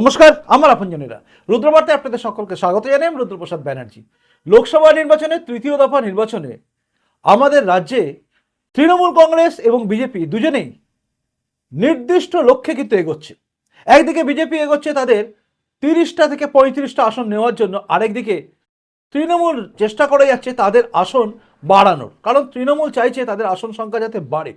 নমস্কার, আমার আপনজনেরা। রুদ্রবার্তায় আপনাদের সকলকে স্বাগত জানাই আমি রুদ্রপ্রসাদ ব্যানার্জি। লোকসভা নির্বাচনে তৃতীয় দফা নির্বাচনে আমাদের রাজ্যে তৃণমূল কংগ্রেস এবং বিজেপি দুজনেই নির্দিষ্ট লক্ষ্যে কিন্তু এগোচ্ছে। একদিকে বিজেপি এগোচ্ছে তাদের তিরিশটা থেকে পঁয়ত্রিশটা আসন নেওয়ার জন্য, আরেকদিকে তৃণমূল চেষ্টা করে যাচ্ছে তাদের আসন বাড়ানোর। কারণ তৃণমূল চাইছে তাদের আসন সংখ্যা যাতে বাড়ে।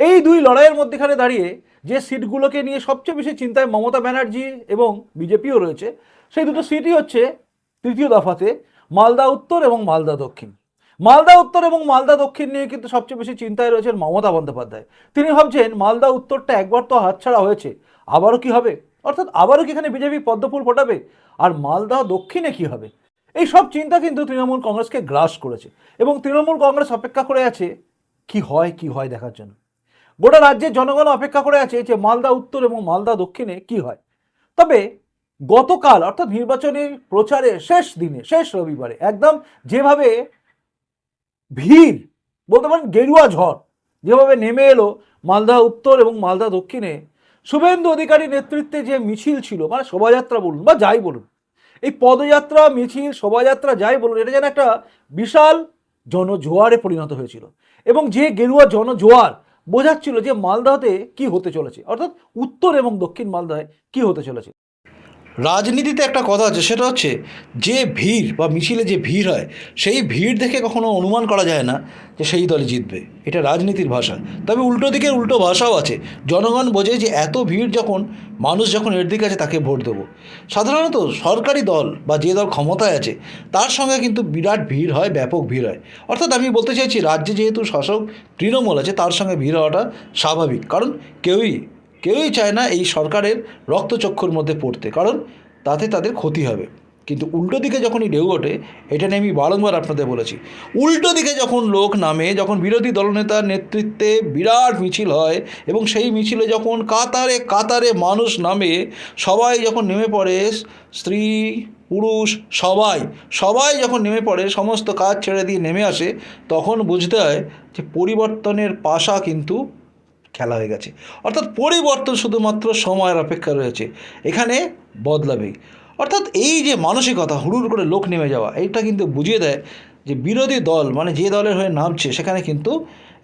এই দুই লড়াইয়ের মধ্যেখানে দাঁড়িয়ে যে সিটগুলোকে নিয়ে সবচেয়ে বেশি চিন্তায় মমতা ব্যানার্জি এবং বিজেপিও রয়েছে, সেই দুটো সিটই হচ্ছে তৃতীয় দফাতে মালদা উত্তর এবং মালদা দক্ষিণ। মালদা উত্তর এবং মালদা দক্ষিণ নিয়ে কিন্তু সবচেয়ে বেশি চিন্তায় রয়েছেন মমতা বন্দ্যোপাধ্যায়। তিনি ভাবছেন, মালদা উত্তরটা একবার তো হাতছাড়া হয়েছে, আবারও কি হবে? অর্থাৎ আবারও কি এখানে বিজেপি পদ্মফুল ফোটাবে? আর মালদা দক্ষিণে কি হবে? এই সব চিন্তা কিন্তু তৃণমূল কংগ্রেসকে গ্রাস করেছে এবং তৃণমূল কংগ্রেস অপেক্ষা করে আছে, কি হয় কি হয় দেখার জন্য। গোটা রাজ্যের জনগণ অপেক্ষা করে আছে যে মালদা উত্তর এবং মালদা দক্ষিণে কি হয়। তবে গতকাল অর্থাৎ নির্বাচনের প্রচারে শেষ দিনে, শেষ রবিবারে একদম যেভাবে ভিড়, বলতে পারেন গেরুয়া ঝড় যেভাবে নেমে এলো মালদা উত্তর এবং মালদা দক্ষিণে, শুভেন্দু অধিকারী নেতৃত্বে যে মিছিল ছিল মানে শোভাযাত্রা বলুন বা যাই বলুন, এই পদযাত্রা, মিছিল, শোভাযাত্রা যাই বলুন, এটা যেন একটা বিশাল জনজোয়ারে পরিণত হয়েছিল এবং যে গেরুয়া জনজোয়ার বোঝাচ্ছিল যে মালদাতে কি হতে চলেছে। অর্থাৎ উত্তর এবং দক্ষিণ মালদায় কি হতে চলেছে। রাজনীতিতে একটা কথা আছে, সেটা হচ্ছে যে ভিড় বা মিছিলে যে ভিড় হয়, সেই ভিড় দেখে কখনো অনুমান করা যায় না যে সেই দলে জিতবে। এটা রাজনীতির ভাষা। তবে উল্টো দিকের উল্টো ভাষাও আছে। জনগণ বোঝে যে এত ভিড় যখন, মানুষ যখন এর দিকে আছে তাকে ভোট দেবো। সাধারণত সরকারি দল বা যে দল ক্ষমতায় আছে, তার সঙ্গে কিন্তু বিরাট ভিড় হয়, ব্যাপক ভিড় হয়। অর্থাৎ আমি বলতে চাইছি, রাজ্যে যেহেতু শাসক তৃণমূল আছে, তার সঙ্গে ভিড় হওয়াটা স্বাভাবিক। কারণ কেউই কেউই চায় না এই সরকারের রক্তচক্ষুর মধ্যে পড়তে, কারণ তাতে তাদের ক্ষতি হবে। কিন্তু উল্টো দিকে যখনই ঢেউ ওঠে, এটা নিয়ে আমি বারংবার আপনাদের বলেছি, উল্টো দিকে যখন লোক নামে, যখন বিরোধী দলনেতার নেতৃত্বে বিরাট মিছিল হয় এবং সেই মিছিলে যখন কাতারে কাতারে মানুষ নামে, সবাই যখন নেমে পড়ে, স্ত্রী, পুরুষ, সবাই সবাই যখন নেমে পড়ে, সমস্ত কাজ ছেড়ে দিয়ে নেমে আসে, তখন বুঝতে হয় যে পরিবর্তনের পাশা কিন্তু খেলা হয়ে গেছে। অর্থাৎ পরিবর্তন শুধুমাত্র সময়ের অপেক্ষা রয়েছে। এখানে বদলাবেই অর্থাৎ এই যে মানসিকতা হুড়ুর করে লোক নেমে যাওয়া, এইটা কিন্তু বুঝিয়ে দেয় যে বিরোধী দল মানে যে দলের হয়ে নামছে, সেখানে কিন্তু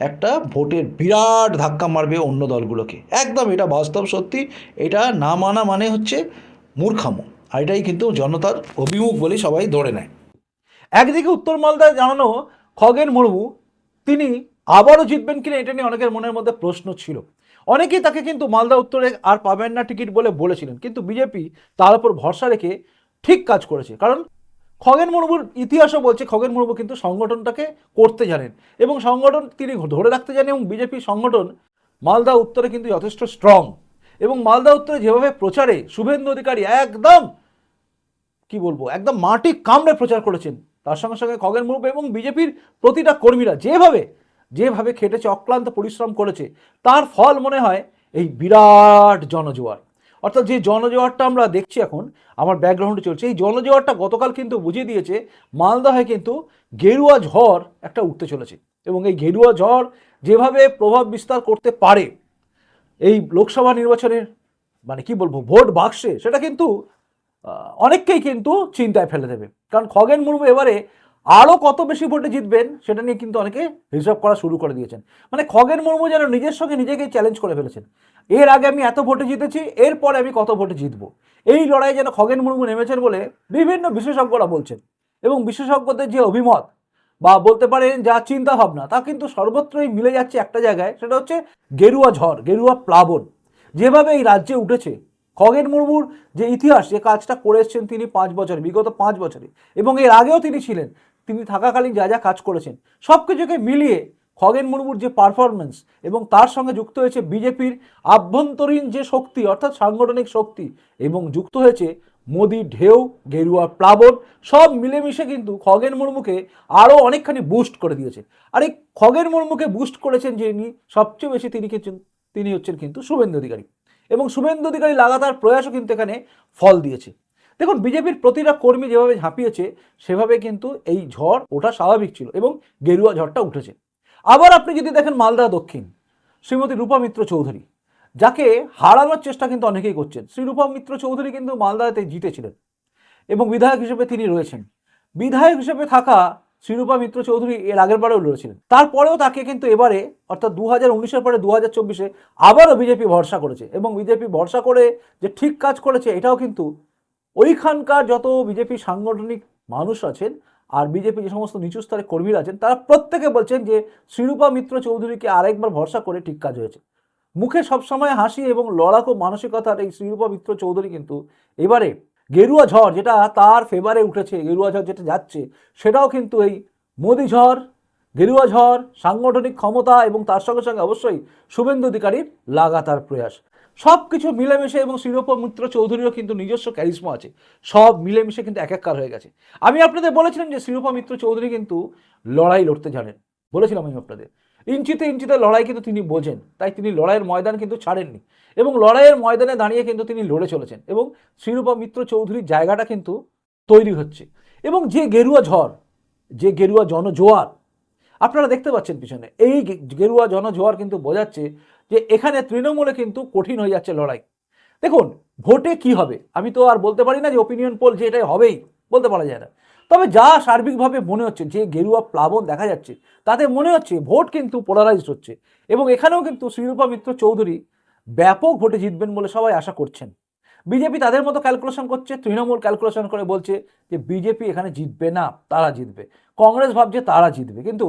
একটা ভোটের বিরাট ধাক্কা মারবে অন্য দলগুলোকে। একদম এটা বাস্তব সত্যি, এটা না মানা মানে হচ্ছে মূর্খামো। আর এটাই কিন্তু জনতার অভিমুখ বলে সবাই ধরে নেয়। একদিকে উত্তর মালদায় জানানো খগেন মুর্মু, তিনি আবারও জিতবেন কিনা এটা নিয়ে অনেকের মনের মধ্যে প্রশ্ন ছিল। অনেকেই তাকে কিন্তু মালদা উত্তরে আর পাবেন না টিকিট বলে বলেছিলেন। কিন্তু বিজেপি তার উপর ভরসা রেখে ঠিক কাজ করেছে। কারণ খগেন মুর্মুর ইতিহাসও বলছে, খগেন মুর্মু কিন্তু সংগঠনটাকে করতে জানেন এবং সংগঠন তিনি ধরে রাখতে জানেন এবং বিজেপি সংগঠন মালদা উত্তরে কিন্তু যথেষ্ট স্ট্রং এবং মালদা উত্তরে যেভাবে প্রচারে, শুভেন্দু অধিকারী একদম, কি বলব, একদম মাটি কামড়ে প্রচার করেছেন। তার সঙ্গে সঙ্গে খগেন মুর্মু এবং বিজেপির প্রতিটা কর্মীরা যেভাবে যেভাবে খেটেছে, অক্লান্ত পরিশ্রম করেছে, তার ফল মনে হয় এই বিরাট জনজোয়ার। অর্থাৎ যে জনজোয়ারটা আমরা দেখছি এখন, আমার ব্যাকগ্রাউন্ডে চলছে, এই জনজোয়ারটা গতকাল কিন্তু বুঝিয়ে দিয়েছে মালদহে কিন্তু গেরুয়া ঝড় একটা উঠতে চলেছে। এবং এই গেরুয়া ঝড় যেভাবে প্রভাব বিস্তার করতে পারে, এই লোকসভা নির্বাচনের মানে কি বলব, ভোট বাক্সে, সেটা কিন্তু অনেককেই কিন্তু চিন্তায় ফেলে দেবে। কারণ খগেন মুর্মু এবারে আরও কত বেশি ভোটে জিতবেন সেটা নিয়ে কিন্তু অনেকে হিসাব করা শুরু করে দিয়েছেন। মানে খগেন মুর্মু যেন নিজের সঙ্গে নিজেকেই চ্যালেঞ্জ করে ফেলেছেন। এর আগে আমি এত ভোটে জিতেছি, এরপরে আমি কত ভোটে জিতবো? এই লড়াই যেন খগেন মুর্মু নেমেছেন বলে বিভিন্ন বিশেষজ্ঞরা বলছেন এবং বিশেষজ্ঞদের যে অভিমত বা বলতে পারেন যা চিন্তা ভাবনা তা কিন্তু সর্বত্রই মিলে যাচ্ছে একটা জায়গায়, সেটা হচ্ছে গেরুয়া ঝড়, গেরুয়া প্লাবন। যেভাবে এই রাজ্যে উঠেছে, খগেন মুর্মুর যে ইতিহাস, যে কাজটা করে এসছেন তিনি পাঁচ বছরে, বিগত পাঁচ বছরে এবং এর আগেও তিনি ছিলেন। তিনি থাকাকালীন যা যা কাজ করেছেন, সব কিছুকে মিলিয়ে খগেন মুর্মুর যে পারফরমেন্স এবং তার সঙ্গে যুক্ত হয়েছে বিজেপির আভ্যন্তরীণ যে শক্তি, অর্থাৎ সাংগঠনিক শক্তি এবং যুক্ত হয়েছে মোদি ঢেউ, গেরুয়া প্লাবন, সব মিলেমিশে কিন্তু খগেন মুর্মুকে আরও অনেকখানি বুস্ট করে দিয়েছে। আর এই খগেন মুর্মুকে বুস্ট করেছেন যিনি সবচেয়ে বেশি তিনি তিনি হচ্ছেন কিন্তু শুভেন্দু অধিকারী। এবং শুভেন্দু অধিকারী লাগাতার প্রয়াসও কিন্তু এখানে ফল দিয়েছে। দেখুন, বিজেপির প্রতিটা কর্মী যেভাবে ঝাঁপিয়েছে, সেভাবে কিন্তু এই ঝড় ওটা স্বাভাবিক ছিল এবং গেরুয়া ঝড়টা উঠেছে। আবার আপনি যদি দেখেন মালদা দক্ষিণ, শ্রীমতী রূপা মিত্র চৌধুরী, যাকে হারানোর চেষ্টা কিন্তু অনেকেই করছেন। শ্রী রূপা মিত্র চৌধুরী কিন্তু মালদাতে জিতেছিলেন এবং বিধায়ক হিসেবে তিনি রয়েছেন। বিধায়ক হিসেবে থাকা শ্রীরূপা মিত্র চৌধুরী এর আগের বারেও লড়েছিলেন। তারপরেও তাকে কিন্তু এবারে, অর্থাৎ দু হাজার উনিশের পরে দু হাজার চব্বিশে আবারও বিজেপি ভরসা করেছে এবং বিজেপি ভরসা করে যে ঠিক কাজ করেছে, এটাও কিন্তু ওইখানকার যত বিজেপি সাংগঠনিক মানুষ আছেন আর বিজেপি যে সমস্ত নিচু স্তরের কর্মীরা আছেন, তারা প্রত্যেকে বলছেন যে শ্রীরূপা মিত্র চৌধুরীকে আরেকবার ভরসা করে ঠিক কাজ হয়েছে। মুখে সবসময় হাসি এবং লড়াকু মানসিকতার এই শ্রীরূপা মিত্র চৌধুরী কিন্তু এবারে গেরুয়া ঝড় যেটা তার ফেভারে উঠেছে, গেরুয়া ঝড় যেটা যাচ্ছে, সেটাও কিন্তু এই মোদি ঝড়, গেরুয়া ঝড়, সাংগঠনিক ক্ষমতা এবং তার সঙ্গে সঙ্গে অবশ্যই শুভেন্দু অধিকারীর লাগাতার প্রয়াস। সব কিছু মিলেমিশে এবং শিরোপা মিত্র চৌধুরীরও কিন্তু নিজস্ব ক্যারিসমা আছে। সব মিলেমিশে কিন্তু এক একাকার হয়ে গেছে। আমি আপনাদের বলেছিলাম যে শিরোপা মিত্র চৌধুরী কিন্তু লড়াই লড়তে জানেন। বলেছিলাম আমি আপনাদের। ইঞ্চিতে ইঞ্চিতে লড়াই কিন্তু তিনি বোঝেন। তাই তিনি লড়াইয়ের ময়দান কিন্তু ছাড়েননি। এবং লড়াইয়ের ময়দানে দাঁড়িয়ে কিন্তু তিনি লড়ে চলেছেন। এবং শিরূপা মিত্র চৌধুরীর জায়গাটা কিন্তু তৈরি হচ্ছে। এবং যে গেরুয়া ঝড়, যে গেরুয়া জনজোয়ার, আপনারা দেখতে পাচ্ছেন পিছনে। এই গেরুয়া জনজোয়ার কিন্তু বোঝাচ্ছে যে এখানে তৃণমূলে কিন্তু কঠিন হয়ে যাচ্ছে লড়াই। দেখুন, ভোটে কি হবে? আমি তো আর বলতে পারি না যে ওপিনিয়ন পোল যে এটাই হবেই, বলতে পারা যায় না। তবে যা সার্বিকভাবে মনে হচ্ছে, যে গেরুয়া প্লাবন দেখা যাচ্ছে, তাতে মনে হচ্ছে ভোট কিন্তু পোলারাইজড হচ্ছে। এবং এখানেও কিন্তু শ্রীরূপা মিত্র চৌধুরী ব্যাপক ভোটে জিতবেন বলে সবাই আশা করছেন। বিজেপি তাদের মতো ক্যালকুলেশন করছে, তৃণমূল ক্যালকুলেশন করে বলছে যে বিজেপি এখানে জিতবে না, তারা জিতবে। কংগ্রেস ভাবছে তারা জিতবে। কিন্তু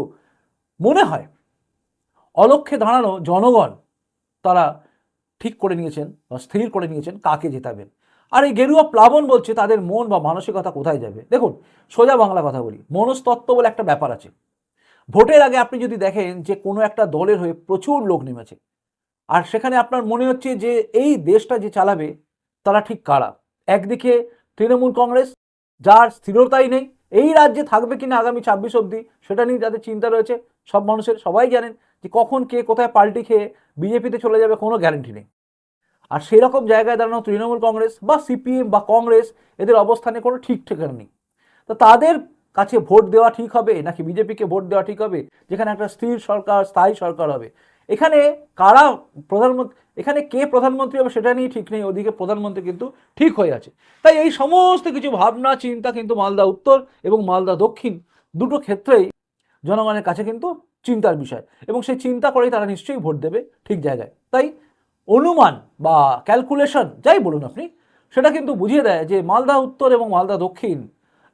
মনে হয় অলক্ষ্যে দাঁড়ানো জনগণ তারা ঠিক করে নিয়েছেন বা স্থির করে নিয়েছেন কাকে জেতাবেন। আর এই গেরুয়া প্লাবন বলছে তাদের মন বা মানসিকতা কোথায় যাবে? দেখুন, সোজা বাংলা কথা বলি, মনস্তত্ত্ব বলে একটা ব্যাপার আছে। ভোটের আগে আপনি যদি দেখেন যে কোনো একটা দলের হয়ে প্রচুর লোক নেমেছে, আর সেখানে আপনার মনে হচ্ছে যে এই দেশটা যে চালাবে, তারা ঠিক কারা? একদিকে তৃণমূল কংগ্রেস, যার স্থিরতাই নেই, এই রাজ্যে থাকবে কিনা আগামী ছাব্বিশ অবধি, সেটা নিয়ে যাদের চিন্তা রয়েছে, সব মানুষের সবাই জানেন যে কখন কে কোথায় পাল্টি খেয়ে বিজেপিতে চলে যাবে কোনো গ্যারেন্টি নেই। আর সেই রকম জায়গায় দাঁড়ানো তৃণমূল কংগ্রেস বা সিপিএম বা কংগ্রেস, এদের অবস্থানে কোনো ঠিক ঠিকানা নেই। তো তাদের কাছে ভোট দেওয়া ঠিক হবে নাকি বিজেপিকে ভোট দেওয়া ঠিক হবে? যেখানে একটা স্থির সরকার, স্থায়ী সরকার হবে। এখানে কারা প্রধানমন্ত্রী, এখানে কে প্রধানমন্ত্রী হবে সেটা নিয়ে ঠিক নেই, ওদিকে প্রধানমন্ত্রী কিন্তু ঠিক হয়ে আছে। তাই এই সমস্ত কিছু ভাবনা, চিন্তা কিন্তু মালদা উত্তর এবং মালদা দক্ষিণ দুটো ক্ষেত্রেই জনগণের কাছে কিন্তু চিন্তার বিষয়। এবং সেই চিন্তা করেই তারা নিশ্চয়ই ভোট দেবে ঠিক জায়গায়। তাই অনুমান বা ক্যালকুলেশন যাই বলুন আপনি, সেটা কিন্তু বুঝিয়ে দেয় যে মালদা উত্তর এবং মালদা দক্ষিণ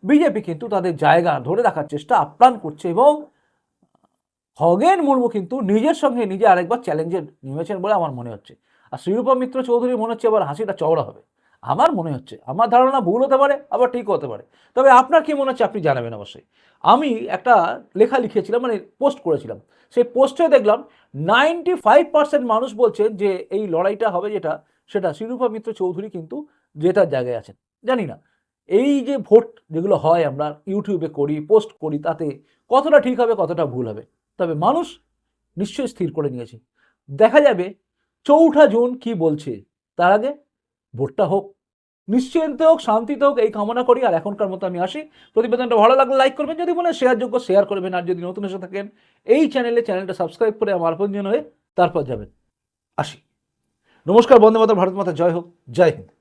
বিজেপি কিন্তু তাদের জায়গা ধরে রাখার চেষ্টা আপ্রাণ করছে এবং খগেন মুর্মু কিন্তু নিজের সঙ্গে নিজে আরেকবার চ্যালেঞ্জে নেমেছেন বলে আমার মনে হচ্ছে। আর শ্রীরূপা মিত্র চৌধুরী মনে হচ্ছে আবার হাসিটা চওড়া হবে। আমার মনে হচ্ছে, আমার ধারণা ভুল হতে পারে, আবার ঠিক হতে পারে। তবে আপনার কি মনে হচ্ছে আপনি জানাবেন অবশ্যই। আমি একটা লেখা লিখেছিলাম মানে পোস্ট করেছিলাম। সেই পোস্টে দেখলাম নাইনটি ফাইভ পার্সেন্ট মানুষ বলছেন যে এই লড়াইটা হবে যেটা, সেটা শ্রীরূপা মিত্র চৌধুরী কিন্তু জেতার জায়গায় আছেন। জানি না। এই যে ভোট যেগুলো হয় আমরা ইউটিউবে করি, পোস্ট করি, তাতে কতটা ঠিক হবে, কতটা ভুল হবে, তবে মানুষ নিশ্চয়ই স্থির করে নিয়েছে। দেখা যাবে চৌঠা জুন কি বলছে, তার আগে ভোটটা হোক নিশ্চিন্তে হোক, শান্তিতে হোক, এই কামনা করি। আর এখনকার মতো আমি আসি। প্রতিবেদনটা ভালো লাগলে লাইক করবেন, যদি মনে শেয়ার যোগ্য শেয়ার করবেন। আর যদি নতুন এসে থাকেন, এই চ্যানেলে চ্যানেলটা সাবস্ক্রাইব করে আমার আপনজন হয়ে তারপর যাবেন। আসি। নমস্কার, বন্দে মাতা ভারত মাতা, জয় হোক, জয় হিন্দ।